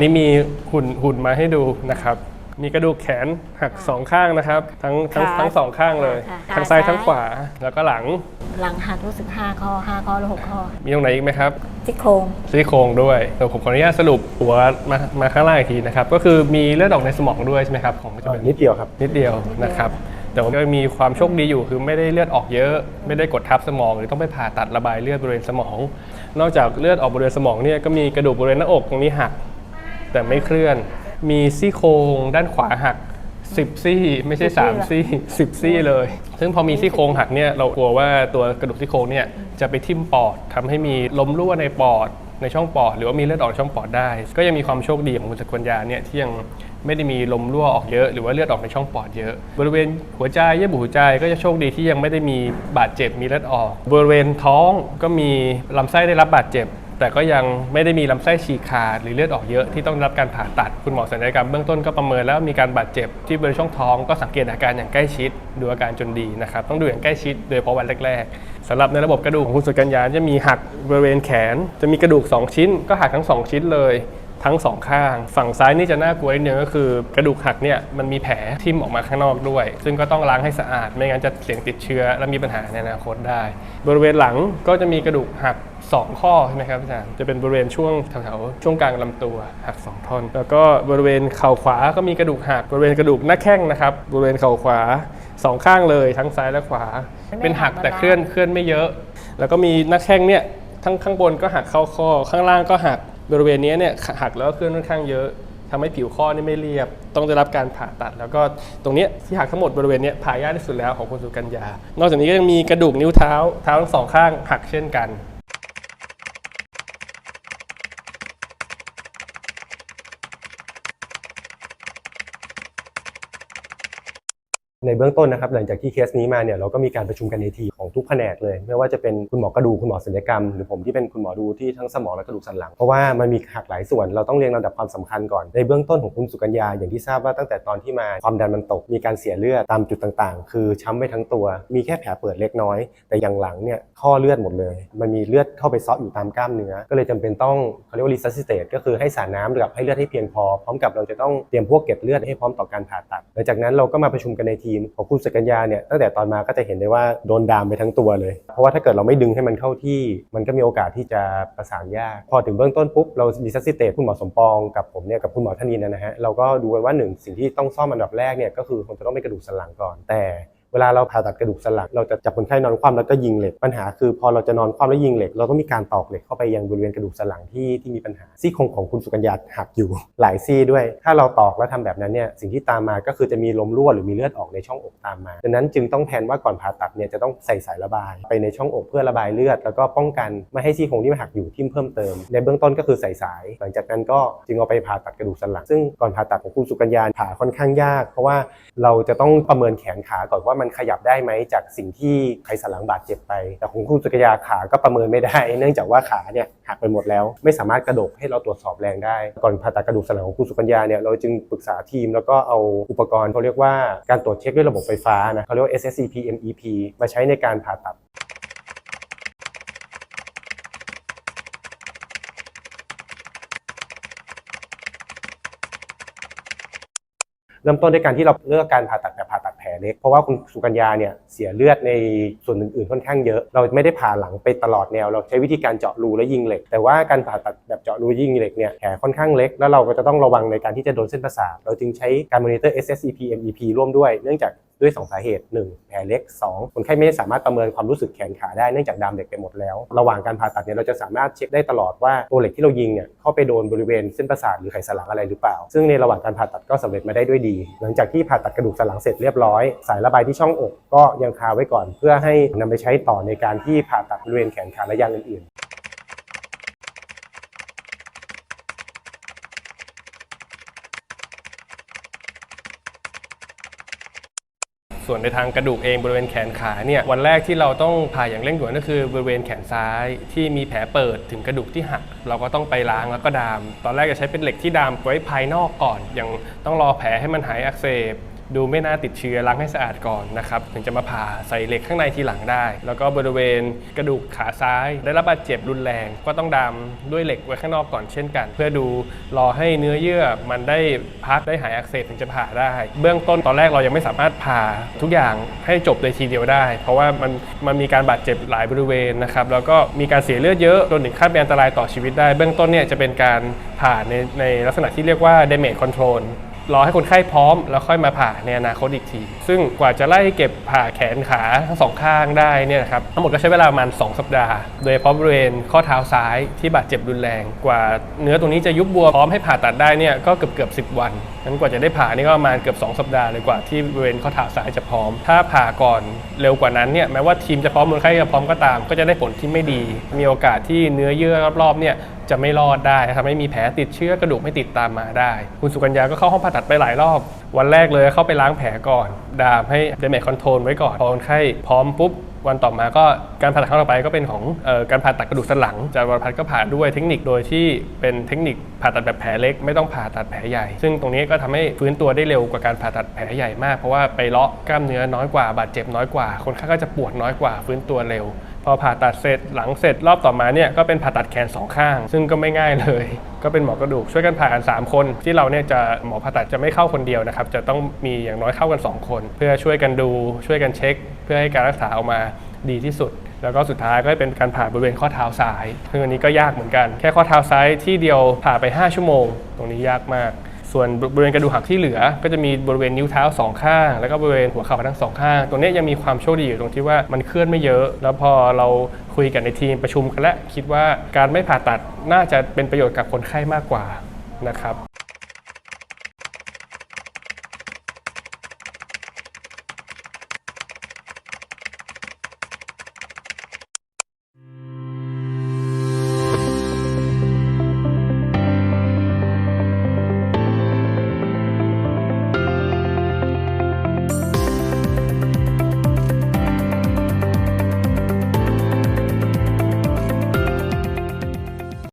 นนี้มีหุ่นหุ่นมาให้ดูนะครับ มีกระดูกแขนหักสองข้างนะครับ ทั้งทั้งขาทั้งสองข้างเลยค่ะ ทั้งซ้ายขาซ้ายทั้งขวาแล้วก็หลังหลังหักรู้สึกห้าข้อห้าข้อหรือหกข้อมีตรงไหนอีกไหมครับที่โครงซี่โครงด้วยเดี๋ยวผมขออนุญาตสรุปหัวมามาข้างล่างอีกทีนะครับ ก็คือมีเลือดออกในสมองด้วยใช่ไหมครับของจะเป็น นิดเดียวครับ นิดเดียวนะครับ แต่ว่าก็มีความโชคดีอยู่คือไม่ได้เลือดออกเยอะ ไม่ได้กดทับสมอง หรือต้องไปผ่าตัดระบายเลือดบริเวณสมอง นอกจากเลือดออกบริเวณสมองเนี่ยก็มีกระดูกบริเวณหน้าอกตรงนี้หัก แต่ไม่เคลื่อน มีซี่โครงด้านขวาหัก10ซี่ไม่ใช่3ซี่10ซี่เลย ซึ่งพอมีซี่โครงหักเนี่ยเรากลัวว่าตัวกระดูกซี่โครงเนี่ยจะไปทิ่มปอดทำให้มีลมรั่วในปอดในช่องปอด หรือว่ามีเลือดออกในช่องปอดได้ ก็ยังมีความโชคดีของคุณสกุลยาเนี่ยที่ยังไม่ได้มีลมรั่วออกเยอะ หรือว่าเลือดออกในช่องปอดเยอะ บริเวณหัวใจเยื่อบุหัวใจก็จะโชคดีที่ยังไม่ได้มีบาดเจ็บมีเลือดออก บริเวณท้องก็มีลำไส้ได้รับบาดเจ็บ แต่ก็ยังไม่ได้มีลำไส้ฉีกขาดหรือเลือดออกเยอะที่ต้องรับการผ่าตัดคุณหมอสัลยกรรมเบื้องต้นก็ประเมินแล้วมีการบาดเจ็บที่บริเวณช่องท้องก็สังเกตอาการอย่างใกล้ชิด ดูอาการจนดีนะครับต้องดูอย่างใกล้ชิดโดยเฉพาะวันแรกๆสำหรับในระบบกระดูกของคุณสุกัญญาจะมีหักบริเวณแขน จะมีกระดูก 2 ชิ้น ก็หักทั้ง 2 ชิ้นเลย ทั้งสองข้าง ฝั่งซ้ายนี่จะน่ากลัวนิดนึงก็คือกระดูกหักเนี่ยมันมีแผลทิ่มออกมาข้างนอกด้วย ซึ่งก็ต้องล้างให้สะอาดไม่งั้นจะเสี่ยงติดเชื้อ และมีปัญหาในอนาคตได้ บริเวณหลังก็จะมีกระดูกหัก 2 ข้อใช่ไหมครับอาจารย์จะเป็นบริเวณช่วงแถวๆช่วงกลางลำตัวหัก 2 ท่อน แล้วก็บริเวณเข่าขวาก็มีกระดูกหัก บริเวณกระดูกหน้าแข้งนะครับบริเวณเข่าขวาสองข้างเลยทั้งซ้ายและขวา เป็นหักแต่เคลื่อนเคลื่อนไม่เยอะ แล้วก็มีหน้าแข้งเนี่ยทั้งข้างบนก็หักเข้าข้อ ข้างล่างก็หัก บริเวณนี้เนี่ยหักแล้วก็เคลื่อนค่อนข้างเยอะทำให้ผิวข้อนี่ไม่เรียบ ต้องได้รับการผ่าตัด แล้วก็ตรงนี้ที่หักทั้งหมดบริเวณนี้ผ่ายากที่สุดแล้วของคุณสุกัญญา นอกจากนี้ก็ยังมีกระดูกนิ้วเท้าเท้าทั้งสองข้างหักเช่นกันในเบื้องต้นนะครับหลังจากที่เคสนี้มาเนี่ยเราก็มีการประชุมกันในทีมของทุกแผนกเลย ไม่ว่าจะเป็นคุณหมอกระดูกคุณหมอศัลยกรรม หรือผมที่เป็นคุณหมอดูที่ทั้งสมองและกระดูกสันหลัง เพราะว่ามันมีหักหลายส่วนเราต้องเรียงลำดับความสำคัญก่อน ในเบื้องต้นของคุณสุกัญญาอย่างที่ทราบว่าตั้งแต่ตอนที่มาความดันมันตก มีการเสียเลือดตามจุดต่างๆ คือช้ำไปทั้งตัว มีแค่แผลเปิดเล็กน้อย แต่อย่างหลังเนี่ยข้อเลือดหมดเลย มันมีเลือดเข้าไปซ้ออยู่ตามกล้ามเนื้อ ก็เลยจำเป็นต้องเขาเรียกว่า resuscitate ก็คือให้สารน้ำกับให้เลือดให้เพียงพอ พร้อมกับเราจะต้องเตรียมพวกเก็บเลือดให้พร้อมต่อการผ่าตัดหลังจากนั้นเราก็มาประชุมกันในทีมของคุณสกัญญาเนี่ยตั้งแต่ตอนมาก็จะเห็นได้ว่าโดนดามไปทั้งตัวเลย เพราะว่าถ้าเกิดเราไม่ดึงให้มันเข้าที่ มันก็มีโอกาสที่จะประสานยาก พอถึงเบื้องต้นปุ๊บเราดีซัสซิเตตคุณหมอสมปองกับผมเนี่ยกับคุณหมอธนินนะฮะเราก็ดูกันว่าหนึ่งสิ่งที่ต้องซ่อมอันดับแรกเนี่ยก็คือคงจะต้องเป็นกระดูกสันหลังก่อนแต่ เวลาเราผ่าตัดกระดูกสันหลังเราจะจับคนไข้นอนคว่ำแล้วก็ยิงเหล็กปัญหาคือ พอเราจะนอนคว่ำแล้วยิงเหล็ก เราต้องมีการตอกเหล็กเข้าไปยังบริเวณกระดูกสันหลังที่ที่มีปัญหาซี่โครงของคุณสุกัญญาหักอยู่ หลายซี่ด้วย ถ้าเราตอกแล้วทำแบบนั้นเนี่ยสิ่งที่ตามมาก็คือจะมีลมรั่วหรือมีเลือดออกในช่องอกตามมาดังนั้นจึงต้องแผนว่าก่อนผ่าตัดเนี่ยจะต้องใส่สายระบาย ไปในช่องอกเพื่อระบายเลือด แล้วก็ป้องกันไม่ให้ซี่โครงที่มันหักอยู่ทิ่มเพิ่มเติม ในเบื้องต้นก็คือใส่สาย หลังจากนั้นก็จึงเอาไปผ่าตัดกระดูกสันหลังซึ่งก่อนผ่าตัดของคุณสุกัญญาผ่าค่อนข้างยาก เพราะว่าเราจะต้องประเมินแขนขาก่อนว่ามันขยับได้ไหมจากสิ่งที่ไขสันหลังบาดเจ็บไป แต่ของคุณสุกัญญาขาก็ประเมินไม่ได้ เนื่องจากว่าขาเนี่ยหักไปหมดแล้ว ไม่สามารถกระดกให้เราตรวจสอบแรงได้ ก่อนผ่าตัดกระดูกสันหลังของคุณสุกัญญาเนี่ยเราจึงปรึกษาทีมแล้วก็เอาอุปกรณ์เขาเรียกว่าการตรวจเช็คด้วยระบบไฟฟ้านะเขาเรียกว่า SSCP MEP มาใช้ในการผ่าตัดเริ่มต้นด้วยการที่เราเลือกการผ่าตัดแบบผ่าตัด เล็ก เพราะว่าคุณสุกัญญาเนี่ยเสียเลือดในส่วนอื่นๆค่อนข้างเยอะ เราไม่ได้ผ่าหลังไปตลอดแนว เราใช้วิธีการเจาะรูและยิงเหล็ก แต่ว่าการผ่าตัดแบบเจาะรูยิงเหล็กเนี่ยแผลค่อนข้างเล็ก แล้วเราก็จะต้องระวังในการที่จะโดนเส้นประสาท เราจึงใช้การมอนิเตอร์ SSEP MEP ร่วมด้วย เนื่องจาก ด้วย 2 สาเหตุ 1 แผลเล็ก 2 คนไข้ไม่สามารถประเมินความรู้สึกแขนขาได้เนื่องจากดามเหล็กไปหมดแล้ว ระหว่างการผ่าตัดเนี่ยเราจะสามารถเช็คได้ตลอดว่าตัวเหล็กที่เรายิงเนี่ยเข้าไปโดนบริเวณเส้นประสาทหรือไขสันหลังอะไรหรือเปล่า ซึ่งในระหว่างการผ่าตัดก็สำเร็จมาได้ด้วยดี หลังจากที่ผ่าตัดกระดูกสันหลังเสร็จเรียบร้อย สายระบายที่ช่องอกก็ยังคาไว้ก่อน เพื่อให้นำไปใช้ต่อในการที่ผ่าตัดบริเวณแขนขาและยางอื่นๆ ส่วนในทางกระดูกเองบริเวณแขนขาเนี่ยวันแรกที่เราต้องผ่าอย่างเร่งด่วนก็คือบริเวณแขนซ้ายที่มีแผลเปิดถึงกระดูกที่หัก เราก็ต้องไปล้างแล้วก็ดาม ตอนแรกจะใช้เป็นเหล็กที่ดามไว้ภายนอกก่อนอยังต้องรอแผลให้มันหายอักเสบ ดูไม่น่าติดเชื้อล้างให้สะอาดก่อนนะครับถึงจะมาผ่าใส่เหล็กข้างในทีหลังได้ แล้วก็บริเวณกระดูกขาซ้าย ได้รับบาดเจ็บรุนแรง ก็ต้องดามด้วยเหล็กไว้ข้างนอกก่อนเช่นกัน เพื่อดูรอให้เนื้อเยื่อมันได้พักได้หายอักเสบถึงจะผ่าได้ เบื้องต้นตอนแรกเรายังไม่สามารถผ่าทุกอย่างให้จบเลยทีเดียวได้ เพราะว่ามันมันมีการบาดเจ็บหลายบริเวณนะครับแล้วก็มีการเสียเลือดเยอะจนถึงขั้นเป็นอันตรายต่อชีวิตได้ เบื้องต้นเนี่ยจะเป็นการผ่าในในลักษณะที่เรียกว่า damage control รอให้คนไข้พร้อมแล้วค่อยมาผ่าในอนาคตอีกที ซึ่งกว่าจะไล่เก็บผ่าแขนขาทั้งสองข้างได้เนี่ยนะครับทั้งหมดก็ใช้เวลาประมาณ 2 สัปดาห์ โดยเฉพาะบริเวณข้อเท้าซ้ายที่บาดเจ็บรุนแรง กว่าเนื้อตรงนี้จะยุบบวมพร้อมให้ผ่าตัดได้เนี่ยก็เกือบเกือบ10วันงั้นกว่าจะได้ผ่านี่ก็ประมาณเกือบ 2 สัปดาห์เลยกว่าที่บริเวณข้อเท้าซ้ายจะพร้อม ถ้าผ่าก่อนเร็วกว่านั้นเนี่ยแม้ว่าทีมจะพร้อมคนไข้จะพร้อมก็ตาม ก็จะได้ผลที่ไม่ดี มีโอกาสที่เนื้อเยื่อรอบๆเนี่ย จะไม่รอดได้ทำให้มีแผลติดเชื้อกระดูกไม่ติดตามมาได้ คุณสุกัญญาก็เข้าห้องผ่าตัดไปหลายรอบ วันแรกเลยเข้าไปล้างแผลก่อน ดามให้เดเมจคอนโทรลไว้ก่อนพอคนไข้พร้อมปุ๊บวันต่อมาก็การผ่าตัดครั้งต่อไปก็เป็นของออการผ่าตัดกระดูกสันหลังอาจารย์วรพัฒน์ก็ผ่าด้วยเทคนิคโดยที่เป็นเทคนิคผ่าตัดแบบแผลเล็ก ไม่ต้องผ่าตัดแผลใหญ่ ซึ่งตรงนี้ก็ทำให้ฟื้นตัวได้เร็วกว่าการผ่าตัดแผลใหญ่มากเพราะว่าไปเลาะกล้ามเนื้อน้อยกว่าบาดเจ็บน้อยกว่า คนไข้ก็จะปวดน้อยกว่าฟื้นตัวเร็ว พอผ่าตัดเสร็จหลังเสร็จรอบต่อมาเนี่ยก็เป็นผ่าตัดแขนสองข้าง ซึ่งก็ไม่ง่ายเลย ก็เป็นหมอกระดูกช่วยกันผ่ากัน 3 คน ที่เราเนี่ยจะหมอผ่าตัดจะไม่เข้าคนเดียวนะครับ จะต้องมีอย่างน้อยเข้ากัน 2 คน เพื่อช่วยกันดูช่วยกันเช็ค เพื่อให้การรักษาออกมาดีที่สุด แล้วก็สุดท้ายก็เป็นการผ่าบริเวณข้อเท้าซ้ายซึ่งอันนี้ก็ยากเหมือนกัน แค่ข้อเท้าซ้ายที่เดียวผ่าไป 5 ชั่วโมง ตรงนี้ยากมาก ส่วนบริเวณกระดูกหักที่เหลือ ก็จะมีบริเวณนิ้วเท้าสองข้าง แล้วก็บริเวณหัวเข่าทั้งสองข้าง ตรงนี้ยังมีความโชคดีอยู่ตรงที่ว่ามันเคลื่อนไม่เยอะ แล้วพอเราคุยกันในทีมประชุมกันแล้วคิดว่าการไม่ผ่าตัดน่าจะเป็นประโยชน์กับคนไข้มากกว่านะครับ